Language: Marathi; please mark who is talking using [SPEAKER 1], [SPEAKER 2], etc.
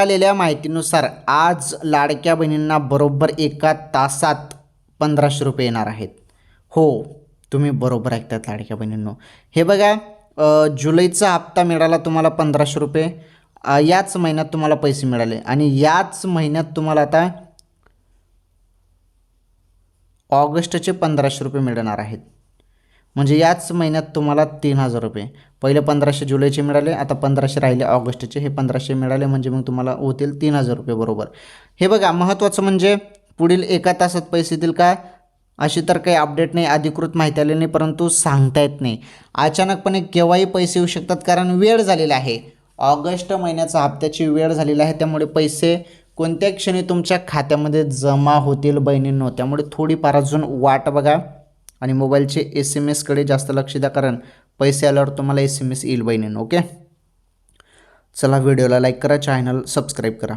[SPEAKER 1] आलेल्या माहितीनुसार आज लाडक्या बहिणींना बरोबर एका तासात पंधराशे रुपये येणार आहेत. हो तुम्ही बरोबर ऐकतात लाडक्या बहिणींनो. हे बघा जुलैचा हप्ता मिळाला तुम्हाला पंधराशे रुपये. याच महिन्यात तुम्हाला पैसे मिळाले आणि याच महिन्यात तुम्हाला आता ऑगस्टचे पंधराशे रुपये मिळणार आहेत. म्हणजे याच महिन्यात तुम्हाला तीन हजार रुपये. पहिले पंधराशे जुलैचे मिळाले आता पंधराशे राहिले ऑगस्टचे. हे पंधराशे मिळाले म्हणजे मग तुम्हाला होतील तीन हजार रुपये बरोबर. हे बघा महत्त्वाचं म्हणजे पुढील एका तासात पैसे येतील का? अशी तर काही अपडेट नाही अधिकृत माहिती आली नाही परंतु सांगता येत नाही. अचानकपणे केव्हाही पैसे येऊ शकतात कारण वेळ झालेला आहे. ऑगस्ट महिन्याचा हप्त्याची वेळ झालेली आहे त्यामुळे पैसे कोणत्या क्षणी तुमच्या खात्यामध्ये जमा होतील बहिणींनो? त्यामुळे थोडीफार अजून वाट बघा. आणि मोबाईलचे एस एम एसकडे जास्त लक्ष द्या कारण पैसे आल्यावर तुम्हाला एस एम एस येईल बहिणीनं ओके? चला व्हिडिओला लाईक करा चॅनल सबस्क्राईब करा.